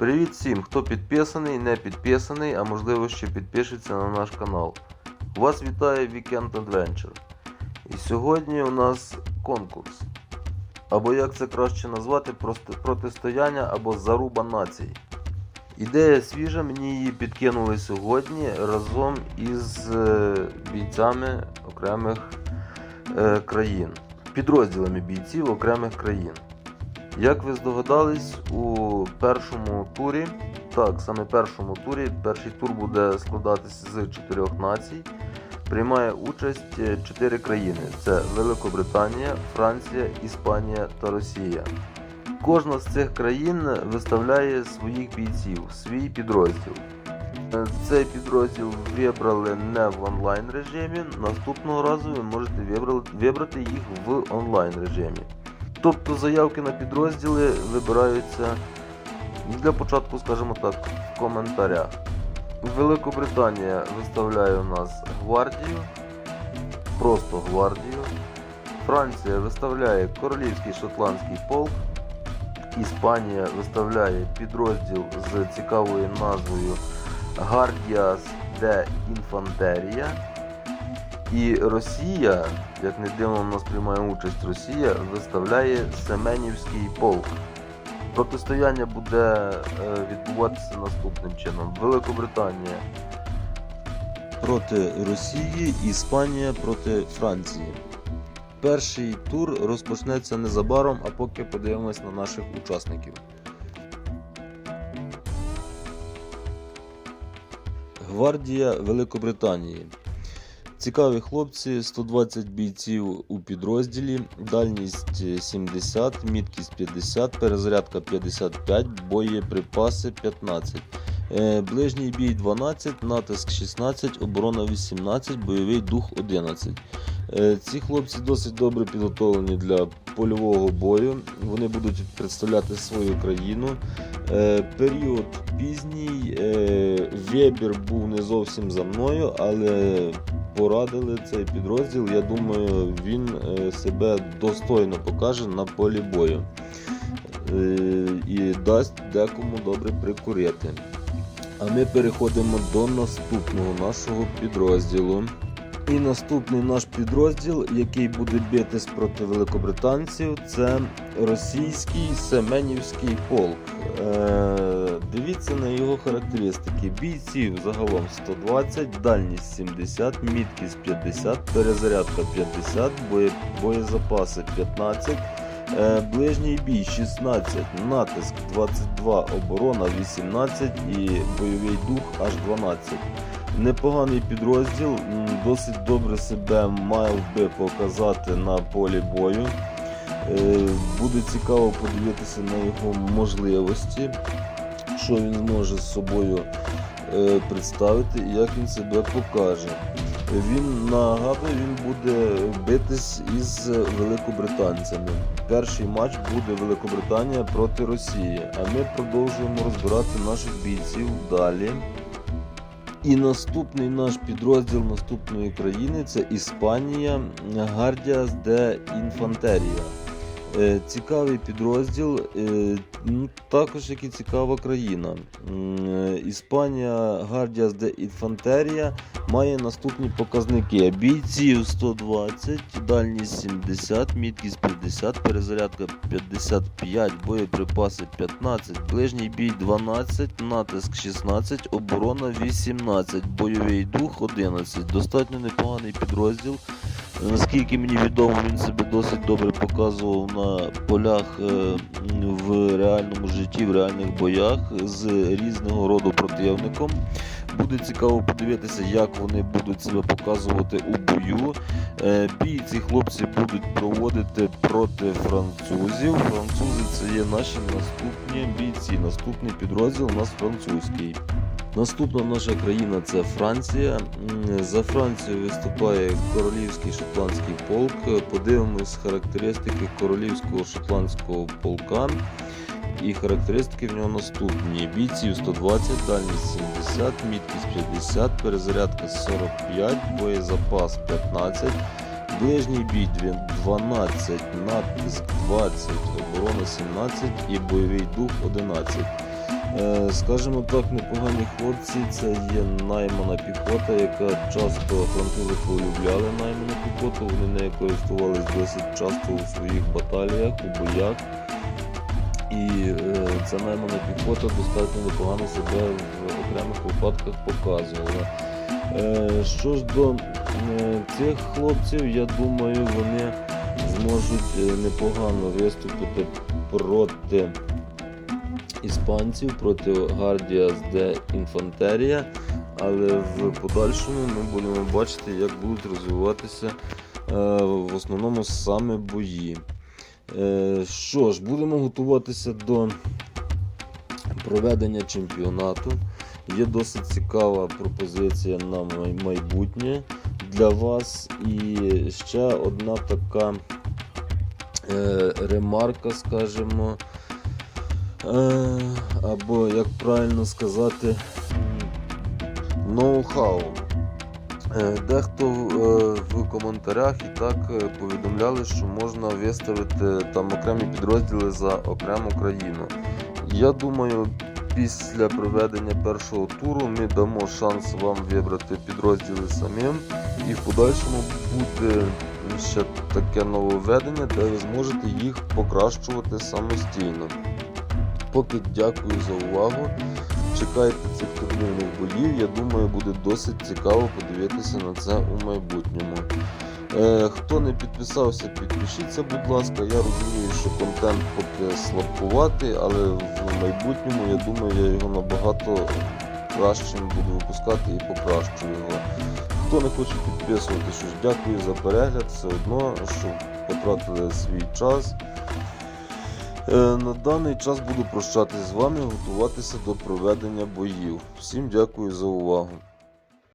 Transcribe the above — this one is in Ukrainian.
Привіт всім, хто підписаний, не підписаний, а можливо ще підпишеться на наш канал. Вас вітає Weekend Adventure. І сьогодні у нас конкурс. Або як це краще назвати, протистояння або заруба націй. Ідея свіжа, мені її підкинули сьогодні разом із е, бійцями окремих е, країн, підрозділами бійців окремих країн. Як ви здогадались, у першому турі, так, саме першому турі, перший тур буде складатися з чотирьох націй. Приймає участь чотири країни: це Великобританія, Франція, Іспанія та Росія. Кожна з цих країн виставляє своїх бійців, свій підрозділ. Цей підрозділ вибрали не в онлайн режимі. Наступного разу ви можете вибрати їх в онлайн режимі. Тобто заявки на підрозділи вибираються для початку, скажімо так, в коментарях. Великобританія виставляє у нас гвардію, просто гвардію. Франція виставляє королівський шотландський полк. Іспанія виставляє підрозділ з цікавою назвою Guardias de Infanteria. І Росія, як не дивно, у нас приймає участь Росія, виставляє Семенівський полк. Протистояння буде е, відбуватися наступним чином: Великобританія проти Росії, Іспанія проти Франції. Перший тур розпочнеться незабаром, а поки подивимось на наших учасників. Гвардія Великобританії. Цікаві хлопці, 120 бійців у підрозділі, дальність 70, міткість 50, перезарядка 55, боєприпаси 15. Е, Ближній бій 12, натиск 16, оборона 18, бойовий дух 11. Е, Ці хлопці досить добре підготовлені для польового бою. Вони будуть представляти свою країну. Е, Період пізній. е, Вибір був не зовсім за мною, але порадили цей підрозділ. Я думаю, він е, себе достойно покаже на полі бою. Е, І дасть декому добре прикурити. А ми переходимо до наступного нашого підрозділу. І наступний наш підрозділ, який буде битись проти великобританців, це російський Семенівський полк. Дивіться на його характеристики. Бійців загалом 120, дальність 70, міткість 50, перезарядка 50, боє, боєзапаси 15. Е, Ближній бій 16, натиск 22, оборона 18 і бойовий дух аж 12. Непоганий підрозділ, досить добре себе мав би показати на полі бою. Е, Буде цікаво подивитися на його можливості, що він зможе з собою е, представити і як він себе покаже. Він нагадує, він буде битись із великобританцями. Перший матч буде Великобританія проти Росії. А ми продовжуємо розбирати наших бійців далі. І наступний наш підрозділ наступної країни це Іспанія Guardias de Infanteria. Е, Цікавий підрозділ, е, ну, також як і цікава країна. Е, Іспанія Guardias de Infanteria має наступні показники: бійців 120, дальність 70, міткість 50, перезарядка 55, боєприпаси 15, ближній бій 12, натиск 16, оборона 18, бойовий дух 11. Достатньо непоганий підрозділ. Наскільки мені відомо, він себе досить добре показував на полях е, в реальному житті, в реальних боях з різного роду противником. Буде цікаво подивитися, як вони будуть себе показувати у бою. Е, Бій ці хлопці будуть проводити проти французів. Французи це є наші наступні бійці. Наступний підрозділ у нас французький. Наступна наша країна це Франція. За Францію виступає королівський шотландський полк. Подивимось характеристики королівського шотландського полка. І характеристики в нього наступні: бійців 120, дальність 70, міткість 50, перезарядка 45, боєзапас 15, ближній бій 12, натиск 20, оборона 17 і бойовий дух 11. Е, Скажімо так, непогані хлопці, це є наймана піхота, яка часто французи полюбляли найману піхоту, вони нею користувались досить часто у своїх баталіях, у боях. І е, ця наймана піхота достатньо непогано себе в окремих випадках показувала. Е, що ж до цих хлопців, я думаю, вони зможуть непогано виступити проти іспанців, проти Guardias de Infanteria, але в подальшому ми будемо бачити, як будуть розвиватися е, в основному саме бої. Е, Що ж, будемо готуватися до проведення чемпіонату. Є досить цікава пропозиція на майбутнє для вас. І ще одна така е, ремарка, скажімо, або, як правильно сказати, ноу-хау. Е, Дехто е, в коментарях і так е, повідомляли, що можна виставити там окремі підрозділи за окрему країну. Я думаю, після проведення першого туру ми дамо шанс вам вибрати підрозділи самим, і в подальшому буде ще таке нововведення, де ви зможете їх покращувати самостійно. Поки дякую за увагу. Чекайте цих турнірних боїв. Я думаю, буде досить цікаво подивитися на це у майбутньому. Е, хто не підписався, підпишіться, будь ласка. Я розумію, що контент поки слабкуватий, але в майбутньому я думаю, я його набагато кращим буду випускати і покращу його. Хто не хоче підписувати, що ж дякую за перегляд, все одно, що потратили свій час. Е, На даний час буду прощатись з вами, готуватися до проведення боїв. Всім дякую за увагу.